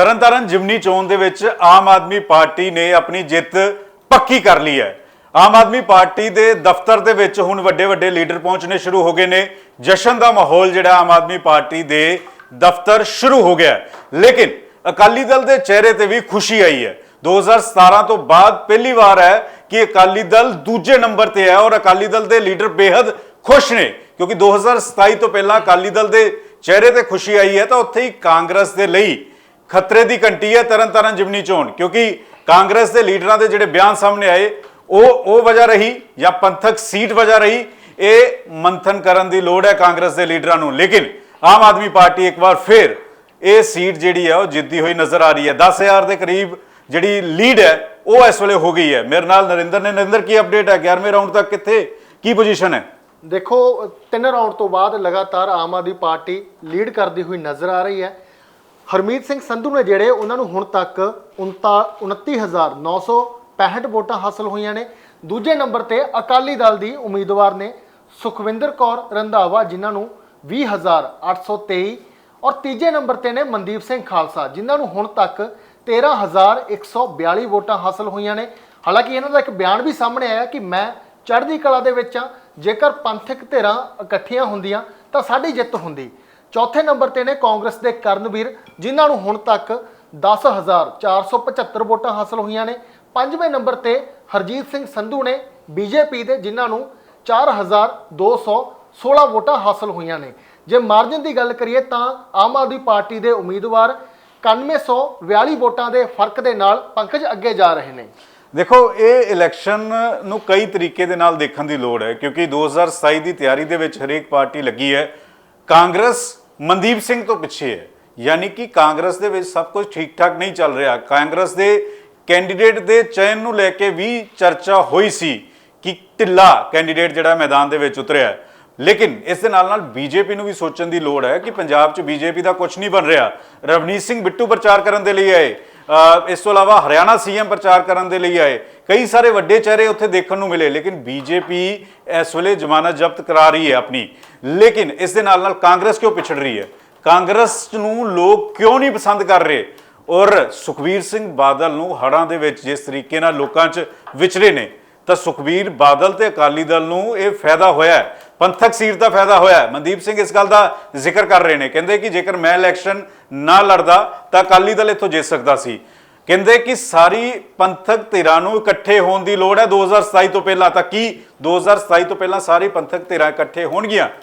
ਤਰਨਤਾਰਨ ਜਿਮਨੀ ਚੋਣ ਦੇ ਵਿੱਚ ਆਮ ਆਦਮੀ ਪਾਰਟੀ ਨੇ ਆਪਣੀ ਜਿੱਤ ਪੱਕੀ ਕਰ ਲਈ ਹੈ। ਆਮ ਆਦਮੀ ਪਾਰਟੀ ਦੇ ਦਫ਼ਤਰ ਦੇ ਵਿੱਚ ਹੁਣ ਵੱਡੇ ਵੱਡੇ ਲੀਡਰ ਪਹੁੰਚਣੇ ਸ਼ੁਰੂ ਹੋ ਗਏ ਨੇ। ਜਸ਼ਨ ਦਾ ਮਾਹੌਲ ਜਿਹੜਾ ਆਮ ਆਦਮੀ ਪਾਰਟੀ ਦੇ ਦਫ਼ਤਰ ਸ਼ੁਰੂ ਹੋ ਗਿਆ ਲੇਕਿਨ ਅਕਾਲੀ ਦਲ ਦੇ ਚਿਹਰੇ ਤੇ ਵੀ ਖੁਸ਼ੀ ਆਈ ਹੈ। 2017 ਤੋਂ ਬਾਅਦ ਪਹਿਲੀ ਵਾਰ ਹੈ ਕਿ ਅਕਾਲੀ ਦਲ ਦੂਜੇ ਨੰਬਰ ਤੇ ਹੈ ਔਰ ਅਕਾਲੀ ਦਲ ਦੇ ਲੀਡਰ ਬੇहद ਖੁਸ਼ ਨੇ, ਕਿਉਂਕਿ 2027 ਤੋਂ ਪਹਿਲਾਂ ਅਕਾਲੀ ਦਲ ਦੇ ਚਿਹਰੇ ਤੇ ਖੁਸ਼ੀ ਆਈ ਹੈ ਤਾਂ ਉੱਥੇ ਹੀ ਕਾਂਗਰਸ ਦੇ ਲਈ ਖਤਰੇ ਦੀ ਘੰਟੀ ਹੈ ਤਰਨ ਤਾਰਨ ਜਿਮਨੀ ਚੋਣ, ਕਿਉਂਕਿ ਕਾਂਗਰਸ ਦੇ ਲੀਡਰਾਂ ਦੇ ਜਿਹੜੇ ਬਿਆਨ ਸਾਹਮਣੇ ਆਏ, ਉਹ ਉਹ ਵਜ੍ਹਾ ਰਹੀ ਜਾਂ ਪੰਥਕ ਸੀਟ ਵਜ੍ਹਾ ਰਹੀ, ਇਹ ਮੰਥਨ ਕਰਨ ਦੀ ਲੋੜ ਹੈ ਕਾਂਗਰਸ ਦੇ ਲੀਡਰਾਂ ਨੂੰ। ਲੇਕਿਨ ਆਮ ਆਦਮੀ ਪਾਰਟੀ ਇੱਕ ਵਾਰ ਫਿਰ ਇਹ ਸੀਟ ਜਿਹੜੀ ਹੈ, ਉਹ ਜਿੱਦੀ ਹੋਈ ਨਜ਼ਰ ਆ ਰਹੀ ਹੈ। 10000 ਦੇ ਕਰੀਬ ਜਿਹੜੀ ਲੀਡ ਹੈ, ਉਹ ਇਸ ਵੇਲੇ ਹੋ ਗਈ ਹੈ। ਮੇਰੇ ਨਾਲ ਨਰਿੰਦਰ ਨੇ। ਨਰਿੰਦਰ, ਕੀ ਅਪਡੇਟ ਹੈ? 11ਵੇਂ ਰਾਊਂਡ ਤੱਕ ਕਿੱਥੇ? ਕੀ ਪੋਜੀਸ਼ਨ ਹੈ? ਦੇਖੋ, ਤਿੰਨ ਰਾਊਂਡ ਤੋਂ ਬਾਅਦ ਲਗਾਤਾਰ ਆਮ ਆਦਮੀ ਪਾਰਟੀ ਲੀਡ ਕਰਦੀ ਹੋਈ ਨਜ਼ਰ ਆ ਰਹੀ ਹੈ। ਹਰਮੀਤ ਸਿੰਘ ਸੰਧੂ ਨੇ ਜਿਹੜੇ ਉਹਨਾਂ ਨੂੰ ਹੁਣ ਤੱਕ 29965 ਵੋਟਾਂ ਹਾਸਲ ਹੋਈਆਂ ਨੇ, ਦੂਜੇ ਨੰਬਰ ਤੇ ਅਕਾਲੀ ਦਲ ਦੀ ਉਮੀਦਵਾਰ ਨੇ ਸੁਖਵਿੰਦਰ ਕੌਰ ਰੰਧਾਵਾ, ਜਿਨ੍ਹਾਂ ਨੂੰ 20823 ਔਰ ਤੀਜੇ ਨੰਬਰ ਤੇ ਨੇ ਮਨਦੀਪ ਸਿੰਘ ਖਾਲਸਾ, ਜਿਨ੍ਹਾਂ ਨੂੰ ਹੁਣ ਤੱਕ 13142 ਵੋਟਾਂ ਹਾਸਲ ਹੋਈਆਂ ਨੇ। ਹਾਲਾਂਕਿ ਇਹਨਾਂ ਦਾ ਇੱਕ ਬਿਆਨ ਵੀ ਸਾਹਮਣੇ ਆਇਆ ਕਿ ਮੈਂ ਚੜ੍ਹਦੀ ਕਲਾ ਦੇ ਵਿੱਚ ਹਾਂ, ਜੇਕਰ ਪੰਥਕ ਧਿਰਾਂ ਇਕੱਠੀਆਂ ਹੁੰਦੀਆਂ ਤਾਂ ਸਾਡੀ ਜਿੱਤ ਹੁੰਦੀ। ਚੌਥੇ ਨੰਬਰ ਤੇ ਨੇ ਕਾਂਗਰਸ ਦੇ ਕਰਨਵੀਰ, ਜਿਨ੍ਹਾਂ ਨੂੰ ਹੁਣ ਤੱਕ 10475 ਵੋਟਾਂ ਹਾਸਲ ਹੋਈਆਂ ਨੇ। ਪੰਜਵੇਂ ਨੰਬਰ ਤੇ ਹਰਜੀਤ ਸਿੰਘ ਸੰਧੂ ਨੇ ਬੀਜੇਪੀ ਦੇ, ਜਿਨ੍ਹਾਂ ਨੂੰ 4216 ਵੋਟਾਂ ਹਾਸਲ ਹੋਈਆਂ ਨੇ। ਜੇ ਮਾਰਜਨ ਦੀ ਗੱਲ ਕਰੀਏ ਤਾਂ ਆਮ ਆਦਮੀ ਪਾਰਟੀ ਦੇ ਉਮੀਦਵਾਰ 9142 ਵੋਟਾਂ ਦੇ ਫ਼ਰਕ ਦੇ ਨਾਲ ਪੰਕਜ ਅੱਗੇ ਜਾ ਰਹੇ ਨੇ। ਦੇਖੋ, ਇਹ ਇਲੈਕਸ਼ਨ ਨੂੰ ਕਈ ਤਰੀਕੇ ਦੇ ਨਾਲ ਦੇਖਣ ਦੀ ਲੋੜ ਹੈ, ਕਿਉਂਕਿ 2027 ਦੀ ਤਿਆਰੀ ਦੇ ਵਿੱਚ ਹਰੇਕ ਪਾਰਟੀ ਲੱਗੀ ਹੈ। ਕਾਂਗਰਸ ਮਨਦੀਪ ਸਿੰਘ ਤੋਂ ਪਿੱਛੇ ਹੈ। ਯਾਨੀ ਕਿ ਕਾਂਗਰਸ ਦੇ ਵਿੱਚ ਸਭ ਕੁਝ ਠੀਕ ਠਾਕ ਨਹੀਂ ਚੱਲ ਰਿਹਾ। ਕਾਂਗਰਸ ਦੇ ਕੈਂਡੀਡੇਟ ਦੇ ਚयन ਨੂੰ ਲੈ ਕੇ ਵੀ ਚਰਚਾ ਹੋਈ ਸੀ ਕਿ ਢਿੱਲਾ ਕੈਂਡੀਡੇਟ ਜਿਹੜਾ ਮੈਦਾਨ ਦੇ ਵਿੱਚ ਉਤਰਿਆ ਲੇਕਿਨ ਇਸ ਦੇ ਨਾਲ ਨਾਲ ਬੀਜੇਪੀ ਨੂੰ ਵੀ ਸੋਚਣ ਦੀ ਲੋੜ ਹੈ ਕਿ ਪੰਜਾਬ 'ਚ ਬੀਜੇਪੀ ਦਾ ਕੁਝ ਨਹੀਂ ਬਣ ਰਿਹਾ। ਰਵਨੀਤ ਸਿੰਘ ਬਿੱਟੂ ਪ੍ਰਚਾਰ ਕਰਨ ਦੇ ਲਈ ਆਏ। ਇਸ ਤੋਂ ਇਲਾਵਾ ਹਰਿਆਣਾ ਸੀਐਮ ਪ੍ਰਚਾਰ ਕਰਨ ਦੇ ਲਈ ਆਏ। ਕਈ ਸਾਰੇ ਵੱਡੇ ਚਿਹਰੇ ਉੱਥੇ ਦੇਖਣ ਨੂੰ ਮਿਲੇ, ਲੇਕਿਨ ਬੀਜੇਪੀ ਇਸ ਵੇਲੇ ਜ਼ਮਾਨਤ ਜ਼ਬਤ ਕਰਾ ਰਹੀ ਹੈ ਆਪਣੀ। ਲੇਕਿਨ ਇਸ ਦੇ ਨਾਲ ਨਾਲ ਕਾਂਗਰਸ ਕਿਉਂ ਪਿਛੜ ਰਹੀ ਹੈ? ਕਾਂਗਰਸ ਨੂੰ ਲੋਕ ਕਿਉਂ ਨਹੀਂ ਪਸੰਦ ਕਰ ਰਹੇ? ਔਰ ਸੁਖਵੀਰ ਸਿੰਘ ਬਾਦਲ ਨੂੰ ਹੜਾਂ ਦੇ ਵਿੱਚ ਜਿਸ ਤਰੀਕੇ ਨਾਲ ਲੋਕਾਂ 'ਚ ਵਿਚਰੇ ਨੇ ਤਾਂ ਸੁਖਬੀਰ ਬਾਦਲ ਤੇ ਅਕਾਲੀ ਦਲ ਨੂੰ ਇਹ ਫਾਇਦਾ ਹੋਇਆ ਪੰਥਕ ਸੀਟ ਦਾ ਫਾਇਦਾ ਹੋਇਆ ਮਨਦੀਪ ਸਿੰਘ ਇਸ ਗੱਲ ਦਾ ਜ਼ਿਕਰ ਕਰ ਰਹੇ ਨੇ। ਕਹਿੰਦੇ ਕਿ ਜੇਕਰ ਮੈਂ ਇਲੈਕਸ਼ਨ ਨਾ ਲੜਦਾ, ਤਾਂ ਅਕਾਲੀ ਦਲ ਇੱਥੋਂ ਜਿੱਤ ਸਕਦਾ ਸੀ। ਕਹਿੰਦੇ ਕਿ ਸਾਰੀ ਪੰਥਕ ਧਿਰਾਂ ਨੂੰ ਇਕੱਠੇ ਹੋਣ ਦੀ ਲੋੜ ਹੈ। 2027 ਤੋਂ ਪਹਿਲਾਂ ਤਾਂ ਕੀ? 2027 ਤੋਂ ਪਹਿਲਾਂ ਸਾਰੀ ਪੰਥਕ ਧਿਰਾਂ ਇਕੱਠੇ ਹੋਣਗੀਆਂ।